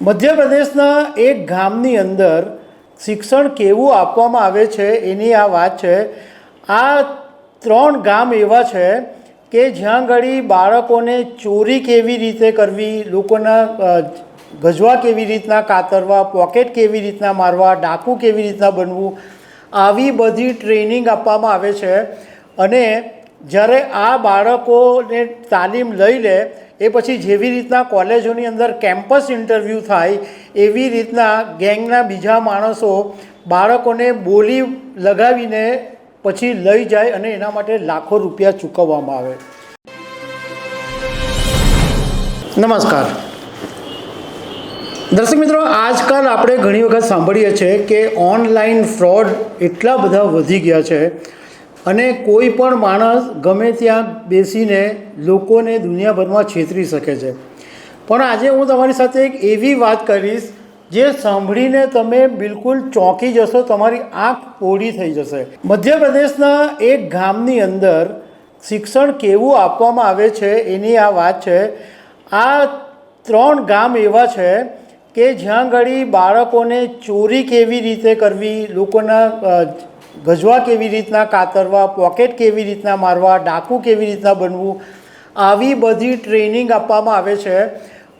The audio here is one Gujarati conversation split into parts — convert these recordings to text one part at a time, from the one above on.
મધ્યપ્રદેશના એક ગામની અંદર શિક્ષણ કેવું આપવામાં આવે છે એની આ વાત છે. આ ત્રણ ગામ એવા છે કે જ્યાં ઘડી બાળકોને ચોરી કેવી રીતે કરવી, લોકોના ગજવા કેવી રીતના કાતરવા, પોકેટ કેવી રીતના મારવા, ડાકુ કેવી રીતના બનવું, આવી બધી ટ્રેનિંગ આપવામાં આવે છે. અને જ્યારે આ બાળકોને તાલીમ લઈ લે એ પછી જેવી રીતના કોલેજોની અંદર કેમ્પસ ઇન્ટરવ્યૂ થાય, એવી રીતના ગેંગના બીજા માણસો બાળકોને બોલી લગાવીને પછી લઈ જાય અને એના માટે લાખો રૂપિયા ચૂકવવામાં આવે. નમસ્કાર. દર્શક મિત્રો, આજકાલ આપણે ઘણી વખત સાંભળીએ છીએ કે ઓનલાઈન ફ્રોડ એટલા બધા વધી ગયા છે અને કોઈ પણ માણસ ગમે ત્યાં બેસીને લોકોને દુનિયાભરમાં છેતરી શકે છે. પણ આજે હું તમારી સાથે એક એવી વાત કરીશ, જે સાંભળીને તમે બિલકુલ ચોંકી જશો, તમારી આંખ પોળી થઈ જશે. મધ્યપ્રદેશના એક ગામની અંદર શિક્ષણ કેવું આપવામાં આવે છે એની આ વાત છે. આ ત્રણ ગામ એવા છે કે જ્યાં ઘડી બાળકોને ચોરી કેવી રીતે કરવી, લોકોના ગજવા કેવી રીતના કાતરવા પોકેટ કેવી રીતના મારવા, ડાકુ કેવી રીતના બનવું, આવી બધી ટ્રેનિંગ આપવામાં આવે છે.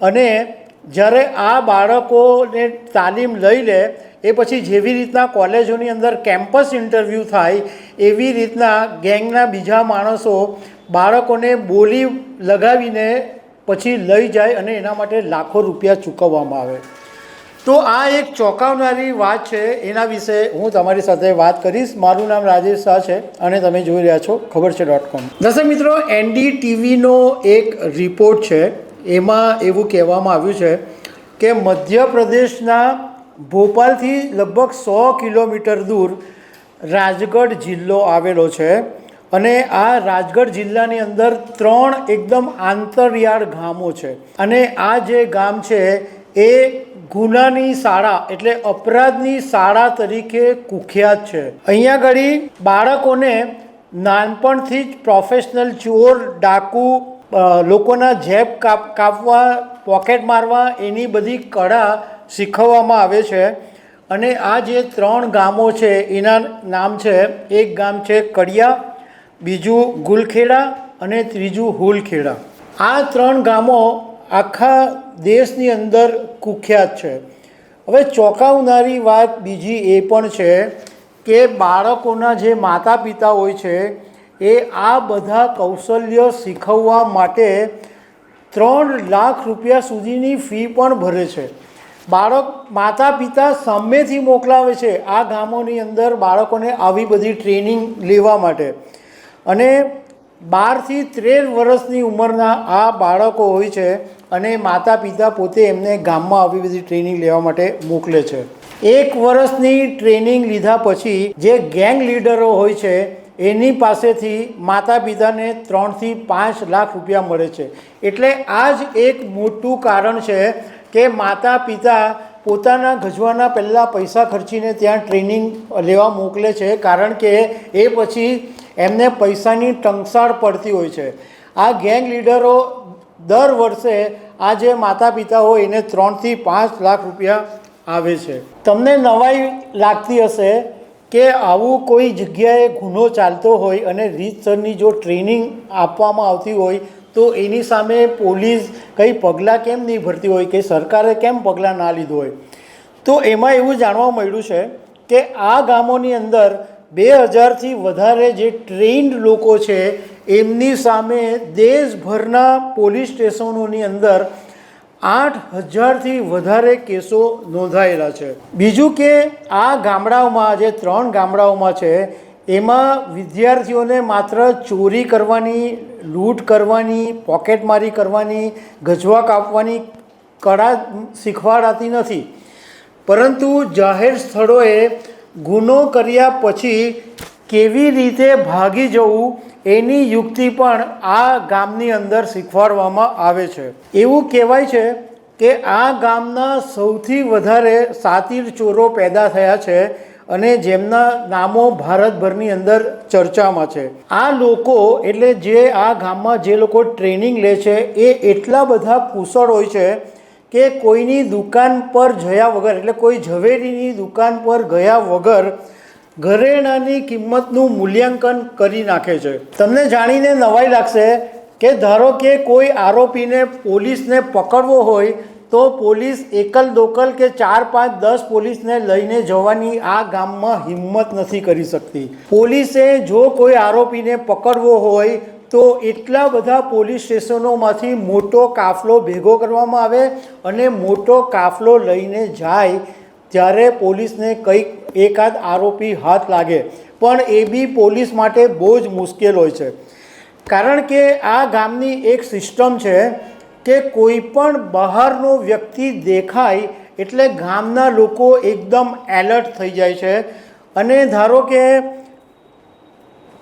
અને જ્યારે આ બાળકોને તાલીમ લઈ લે, એ પછી જેવી રીતના કોલેજોની અંદર કેમ્પસ ઇન્ટરવ્યૂ થાય, એવી રીતના ગેંગના બીજા માણસો બાળકોને બોલી લગાવીને પછી લઈ જાય અને એના માટે લાખો રૂપિયા ચૂકવવામાં આવે. તો આ એક ચોંકાવનારી વાત છે, એના વિશે હું તમારી સાથે વાત કરીશ. મારું નામ રાજેશ શાહ છે અને તમે જોઈ રહ્યા છો ખબર છે ડોટ કોમ દર્શક મિત્રો એનડી ટીવીનો એક રિપોર્ટ છે, એમાં એવું કહેવામાં આવ્યું છે કે મધ્યપ્રદેશના ભોપાલથી લગભગ સો કિલોમીટર દૂર રાજગઢ જિલ્લો આવેલો છે અને આ રાજગઢ જિલ્લાની અંદર ત્રણ એકદમ આંતરિયાળ ગામો છે. અને આ જે ગામ છે, એ ગુનાની શાળા એટલે અપરાધની શાળા તરીકે કુખ્યાત છે. અહીંયા ઘડી બાળકોને નાનપણથી જ પ્રોફેશનલ ચોર, ડાકુ લોકોના જેબ કાપ, કાપવા પોકેટ મારવા એની બધી કળા શીખવવામાં આવે છે. અને આ જે ત્રણ ગામો છે એના નામ છે, એક ગામ છે કડિયા, બીજું ગુલખેડા અને ત્રીજું હુલખેડા. આ ત્રણ ગામો આખા દેશની અંદર કુખ્યાત છે. હવે ચોંકાવનારી વાત બીજી એ પણ છે કે બાળકોના જે માતા પિતા હોય છે, એ આ બધા કૌશલ્ય શીખવવા માટે ત્રણ લાખ રૂપિયા સુધીની ફી પણ ભરે છે. બાળક માતા પિતા સામેથી મોકલાવે છે આ ગામોની અંદર બાળકોને આવી બધી ટ્રેનિંગ લેવા માટે. અને બારથી તેર વર્ષની ઉંમરના આ બાળકો હોય છે અને માતા પિતા પોતે એમને ગામમાં આવી બધી ટ્રેનિંગ લેવા માટે મોકલે છે. એક વર્ષની ટ્રેનિંગ લીધા પછી જે ગેંગ લીડરો હોય છે, એની પાસેથી માતા પિતાને ત્રણથી પાંચ લાખ રૂપિયા મળે છે. એટલે આ જ એક મોટું કારણ છે કે માતા પિતા પોતાના ગજવાના પહેલાં પૈસા ખર્ચીને ત્યાં ટ્રેનિંગ લેવા મોકલે છે, કારણ કે એ પછી એમને પૈસાની ટંકસાળ પડતી હોય છે. આ ગેંગ લીડરો દર વર્ષે આ જે માતા પિતા હોય એને ત્રણથી પાંચ લાખ રૂપિયા આવે છે. તમને નવાઈ લાગતી હશે કે આવું કોઈ જગ્યાએ ગુનો ચાલતો હોય અને રીતસરની જો ટ્રેનિંગ આપવામાં આવતી હોય તો એની સામે પોલીસ કંઈ પગલાં કેમ નહીં ભરતી હોય કે સરકારે કેમ પગલાં ના લીધું હોય? તો એમાં એવું જાણવા મળ્યું છે કે આ ગામોની અંદર બે હજારથી વધારે જે ટ્રેન્ડ લોકો છે, એમની સામે દેશભરના પોલીસ સ્ટેશનોની અંદર આઠ હજારથી વધારે કેસો નોંધાયેલા છે. બીજું કે આ ગામડાઓમાં જે ત્રણ ગામડાઓમાં છે, એમાં વિદ્યાર્થીઓને માત્ર ચોરી કરવાની, લૂંટ કરવાની, પોકેટમારી કરવાની, ગજવા કાપવાની કળા શીખવાડાતી નથી. પરંતુ જાહેર સ્થળોએ ગુનો કર્યા પછી કેવી રીતે ભાગી જવું એની યુક્તિ પણ આ ગામની અંદર શીખવાડવામાં આવે છે. એવું કહેવાય છે કે આ ગામના સૌથી વધારે સાતીર ચોરો પેદા થયા છે અને જેમના નામો ભારતભરની અંદર ચર્ચામાં છે. આ લોકો એટલે જે આ ગામમાં જે લોકો ટ્રેનિંગ લે છે એ એટલા બધા કુશળ હોય છે કે કોઈની દુકાન પર જયા વગર, એટલે કોઈ ઝવેરીની દુકાન પર ગયા વગર ઘરેણાની કિંમતનું મૂલ્યાંકન કરી નાખે છે. તમને જાણીને નવાઈ લાગશે કે ધારો કે કોઈ આરોપીને પોલીસને પકડવો હોય, તો પોલીસ એકલ દોકલ કે ચાર પાંચ દસ પોલીસને લઈને જવાની આ ગામમાં હિંમત નથી કરી શકતી. પોલીસે જો કોઈ આરોપીને પકડવો હોય તો એટલા બધા પોલીસ સ્ટેશનોમાંથી મોટો કાફલો ભેગો કરવામાં આવે અને મોટો કાફલો લઈને જાય ત્યારે પોલીસને કંઈક એકાદ આરોપી હાથ લાગે. પણ એ બી પોલીસ માટે બહુ જ મુશ્કેલ હોય છે. કારણ કે આ ગામની એક સિસ્ટમ છે કે કોઈ પણ બહારનો વ્યક્તિ દેખાય એટલે ગામના લોકો એકદમ એલર્ટ થઈ જાય છે. અને ધારો કે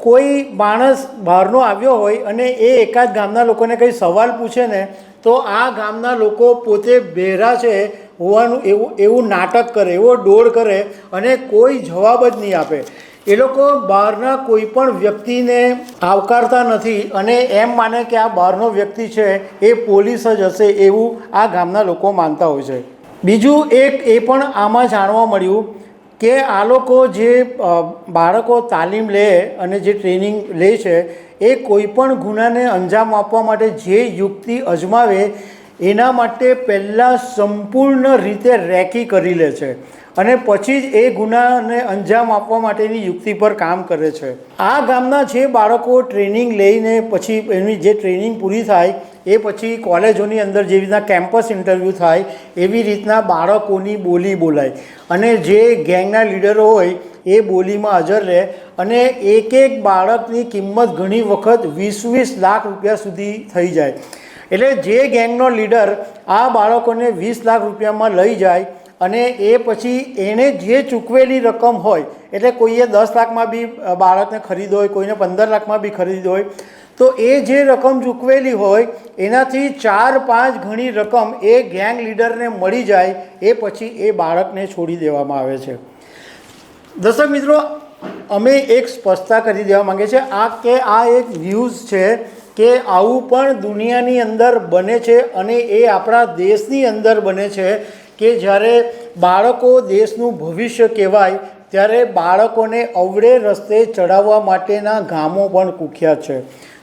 કોઈ માણસ બહારનો આવ્યો હોય અને એ એકાદ ગામના લોકોને કંઈ સવાલ પૂછે ને, તો આ ગામના લોકો પોતે બહેરા છે, હોવાનું એવું એવું નાટક કરે, એવો ડોળ કરે અને કોઈ જવાબ જ નહીં આપે. એ લોકો બહારના કોઈ પણ વ્યક્તિને આવકારતા નથી અને એમ માને કે આ બહારનો વ્યક્તિ છે, એ પોલીસ જ હશે એવું આ ગામના લોકો માનતા હોય છે. બીજું એક એ પણ આમાં જાણવા મળ્યું કે આ લોકો જે બાળકો તાલીમ લે અને જે ટ્રેનિંગ લે છે, એ કોઈપણ ગુનાને અંજામ આપવા માટે જે યુક્તિ અજમાવે, એના માટે પહેલાં સંપૂર્ણ રીતે રેકી કરી લે છે. અને પછી જ એ ગુનાને અંજામ આપવા માટેની યુક્તિ પર કામ કરે છે. આ ગામના જે બાળકો ટ્રેનિંગ લઈને પછી એની જે ટ્રેનિંગ પૂરી થાય એ પછી કોલેજોની અંદર જેવી રીતના કેમ્પસ ઇન્ટરવ્યૂ થાય, એવી રીતના બાળકોની બોલી બોલાય. અને જે ગેંગના લીડરો હોય, એ બોલીમાં હાજર રહે. અને એક એક બાળકની કિંમત ઘણી વખત વીસ વીસ લાખ રૂપિયા સુધી થઈ જાય. એટલે જે ગેંગનો લીડર આ બાળકોને વીસ લાખ રૂપિયામાં લઈ જાય અને એ પછી એણે જે ચૂકવેલી રકમ હોય, એટલે કોઈએ દસ લાખમાં બી બાળકને ખરીદો હોય, કોઈને પંદર લાખમાં બી ખરીદ્યો હોય તો એ જે રકમ ચૂકવેલી હોય, એનાથી ચાર પાંચ ઘણી રકમ એ ગેંગ લીડરને મળી જાય, એ પછી એ બાળકને છોડી દેવામાં આવે છે. દર્શક મિત્રો, અમે એક સ્પષ્ટતા કરી દેવા માંગે છે. આ કે આ એક ન્યૂઝ છે કે આવું પણ દુનિયાની અંદર બને છે અને એ આપણા દેશની અંદર બને છે કે જ્યારે બાળકો દેશનું ભવિષ્ય કહેવાય, ત્યારે બાળકોને અવળે રસ્તે ચડાવવા માટેના ગામો પણ કુખ્યાત છે.